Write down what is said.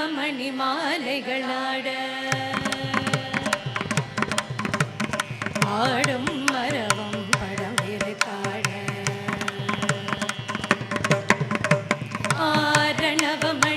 செவ்வமணி மாலைகளாட ஆடும் மரவம் படம் இருக்காட ஆரணவமணி